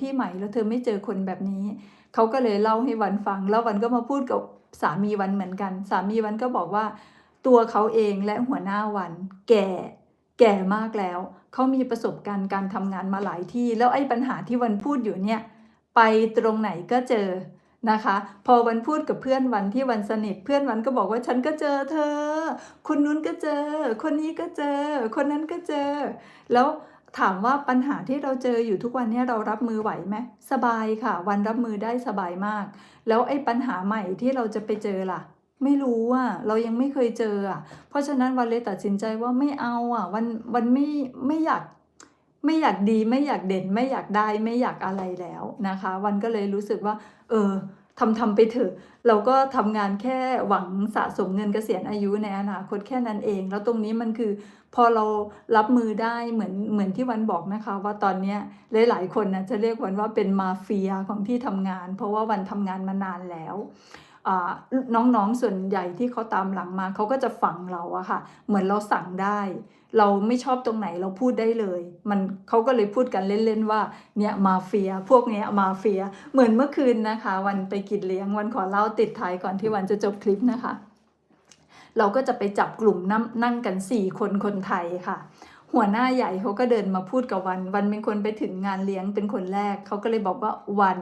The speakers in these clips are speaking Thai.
ที่ใหม่แล้วเธอไม่เจอคนแบบนี้ เขาก็เลยเล่าให้วันฟัง แล้ววันก็มาพูดกับสามีวันเหมือนกัน สามีวันก็บอกว่า ตัวเขาเองและหัวหน้าวัน แก่ แก่มากแล้ว เขามีประสบการณ์การทำงานมาหลายที่ แล้วไอ้ปัญหาที่วันพูดอยู่เนี่ย ไปตรงไหนก็เจอนะคะ พอวันพูดกับเพื่อนวันที่วันสนิทเพื่อนวันก็บอกว่าฉันก็เจอเธอ คนนู้นก็เจอ คนนี้ก็เจอ คนนั้นก็เจอ แล้ว ถามว่าปัญหาที่เราเจออยู่ทุกวันนี้เรารับมือไหวไหมสบายค่ะ วันรับมือได้สบายมาก แล้วไอ้ปัญหาใหม่ที่เราจะไปเจอล่ะ ไม่รู้อะเรายังไม่เคยเจออะเพราะฉะนั้นวันเลยตัดสินใจว่าไม่เอาอะวันวันไม่ไม่อยากไม่อยากดีไม่อยากเด่นไม่อยากได้ไม่อยากอะไรแล้วนะคะ วันก็เลยรู้สึกว่า เออ ทำทำไปเถอะเราก็ทำงานแค่หวังสะสมเงินเกษียณอายุในอนาคตแค่นั้นเอง แล้วตรงนี้มันคือพอเรารับมือได้เหมือนเหมือนที่วันบอกนะคะ ว่าตอนนี้หลาย ๆ คนนะจะเรียกวันว่าเป็นมาเฟียของที่ทำงาน เพราะว่าวันทำงานมานานแล้ว น้องๆส่วนใหญ่ที่เขาตามหลังมาเขาก็จะฝังเราอะค่ะ เหมือนเราสั่งได้ เราไม่ชอบตรงไหนเราพูดได้เลย มันเขาก็เลยพูดกันเล่นๆว่าเนี่ยมาเฟีย พวกเนี้ยมาเฟีย เหมือนเมื่อคืนนะคะ วันไปกินเลี้ยงวันขอเล่าติดท้ายก่อนที่วันจะจบคลิปนะคะ เราก็จะไปจับกลุ่มนั่งนั่งกัน4คนคนไทยค่ะหัวหน้าใหญ่เขาก็เดินมาพูดกับวัน วันเป็นคนไปถึงงานเลี้ยงเป็นคนแรก เขาก็เลยบอกว่าวัน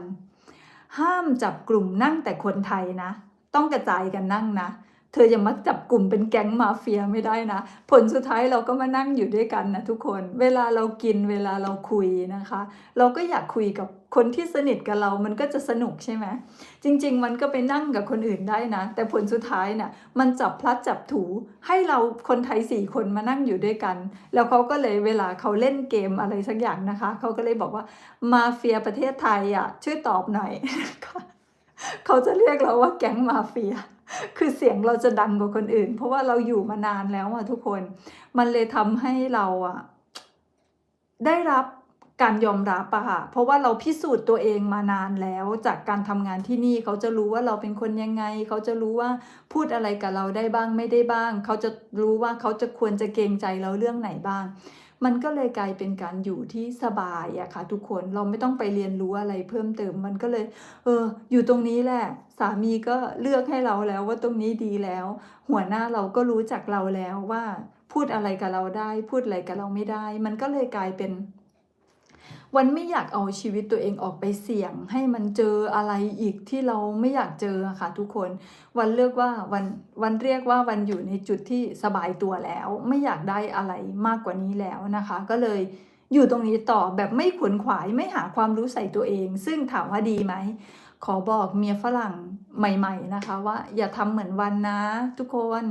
ห้ามจับกลุ่มนั่งแต่คนไทยนะ ต้องกระจายกันนั่งนะ เธออย่ามาจับกลุ่มเป็นแก๊งมาเฟียไม่ได้นะ ผลสุดท้ายเราก็มานั่งอยู่ด้วยกันนะทุกคน เวลาเรากินเวลาเราคุยนะคะ เราก็อยากคุยกับคนที่สนิทกับเรามันก็จะสนุกใช่ไหมจริง ๆ มันก็ไปนั่งกับคนอื่นได้นะ แต่ผลสุดท้ายน่ะมันจับพลัดจับถูให้เราคนไทยสี่คนมานั่งอยู่ด้วยกัน แล้วเขาก็เลยเวลาเขาเล่นเกมอะไรสักอย่างนะคะ เขาก็เลยบอกว่ามาเฟียประเทศไทยอะช่วยตอบหน่อย เขาจะเรียกเราว่าแก๊งมาเฟีย คือเสียงเราจะดังกว่าคนอื่น เพราะว่าเราอยู่มานานแล้วอะทุกคน มันเลยทำให้เราอะได้รับการยอมรับอะค่ะ เพราะว่าเราพิสูจน์ตัวเองมานานแล้วจากการทำงานที่นี่เขาจะรู้ว่าเราเป็นคนยังไง เขาจะรู้ว่าพูดอะไรกับเราได้บ้างไม่ได้บ้าง เขาจะรู้ว่าเขาจะควรจะเกรงใจเราเรื่องไหนบ้าง มันก็เลยกลายเป็นการอยู่ที่สบายอะค่ะ ทุกคนเราไม่ต้องไปเรียนรู้อะไรเพิ่มเติมมันก็เลย เออ อยู่ตรงนี้แหละ สามีก็เลือกให้เราแล้วว่าตรงนี้ดีแล้ว หัวหน้าเราก็รู้จักเราแล้วว่า พูดอะไรกับเราได้ พูดอะไรกับเราไม่ได้ มันก็เลยกลายเป็น วันไม่อยากเอาชีวิตตัวเองออกไปเสี่ยง ให้มันเจออะไรอีกที่เราไม่อยากเจอค่ะทุกคน วันเลือกว่าวันวันเรียกว่าวันอยู่ในจุดที่สบายตัวแล้ว ไม่อยากได้อะไรมากกว่านี้แล้วนะคะ ก็เลยอยู่ตรงนี้ต่อแบบไม่ขวนขวายไม่หาความรู้ใส่ตัวเอง ซึ่งถามว่าดีไหมขอบอกเมียฝรั่งใหม่ ๆนะคะ ว่าอย่าทำเหมือนวันนะ ทุกคน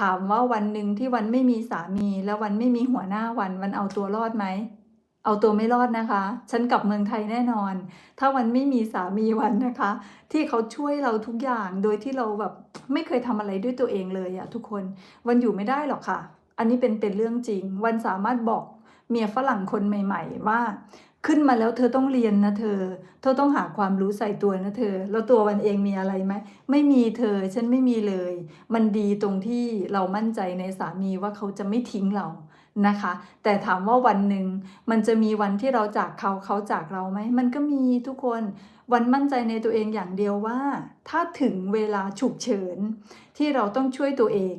ถามว่าวันหนึ่งที่วันไม่มีสามี แล้ววันไม่มีหัวหน้าวันวันเอาตัวรอดไหม เอาตัวไม่รอดนะคะ ฉันกลับเมืองไทยแน่นอน ถ้าวันไม่มีสามีวันนะคะ ที่เขาช่วยเราทุกอย่างโดยที่เราแบบไม่เคยทำอะไรด้วยตัวเองเลยอะทุกคนวันอยู่ไม่ได้หรอกค่ะ อันนี้เป็นเป็นเรื่องจริง วันสามารถบอกเมียฝรั่งคนใหม่ ๆ ว่าขึ้นมาแล้วเธอต้องเรียนนะเธอ เธอต้องหาความรู้ใส่ตัวนะเธอ แล้วตัววันเองมีอะไรไหม ไม่มีเธอ ฉันไม่มีเลย มันดีตรงที่เรามั่นใจในสามีว่าเขาจะไม่ทิ้งเรา นะคะ แต่ถามว่าวันหนึ่งมันจะมีวันที่เราจากเขาเขาจากเราไหม มันก็มีทุกคนวันมั่นใจในตัวเองอย่างเดียวว่า ถ้าถึงเวลาฉุกเฉินที่เราต้องช่วยตัวเอง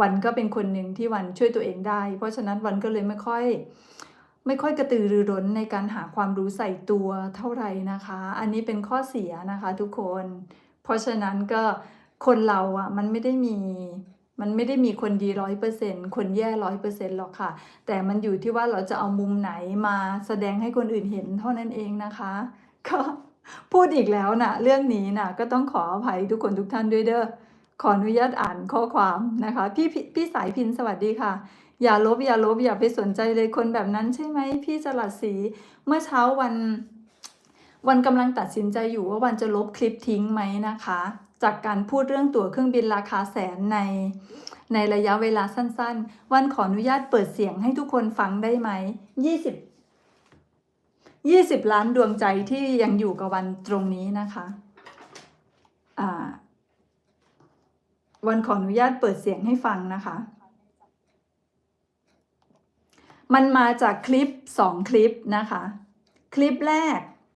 วันก็เป็นคนหนึ่งที่วันช่วยตัวเองได้ เพราะฉะนั้นวันก็เลยไม่ค่อยไม่ค่อยกระตือรือร้นในการหาความรู้ใส่ตัวเท่าไหร่นะคะ อันนี้เป็นข้อเสียนะคะทุกคน เพราะฉะนั้นก็คนเราอะมันไม่ได้มี มันไม่ได้มีคนดีร้อยเปอร์เซ็นคนแย่ร้อยเปอร์เซ็นหรอกค่ะ แต่มันอยู่ที่ว่าเราจะเอามุมไหนมาแสดงให้คนอื่นเห็นเท่านั้นเองนะคะ ก็พูดอีกแล้วนะเรื่องนี้นะก็ต้องขออภัยทุกคนทุกท่านด้วยเด้อขออนุญาตอ่านข้อความนะคะ พี่พี่พี่สายพินสวัสดีค่ะ อย่าลบอย่าลบอย่าไปสนใจเลยคนแบบนั้นใช่ไหมพี่จรัสศรีเมื่อเช้าวัน วันกำลังตัดสินใจอยู่ว่าวันจะลบคลิปทิ้งไหมนะคะ จากการพูดเรื่องตั๋วเครื่องบินราคาแสนใน ในระยะเวลาสั้นๆ วันขออนุญาตเปิดเสียงให้ทุกคนฟังได้ไหมยี่สิบยี่สิบล้านดวงใจที่ยังอยู่กับวันตรงนี้นะคะวันขออนุญาตเปิดเสียงให้ฟังนะคะ มันมาจากคลิปสองคลิปนะคะ คลิปแรก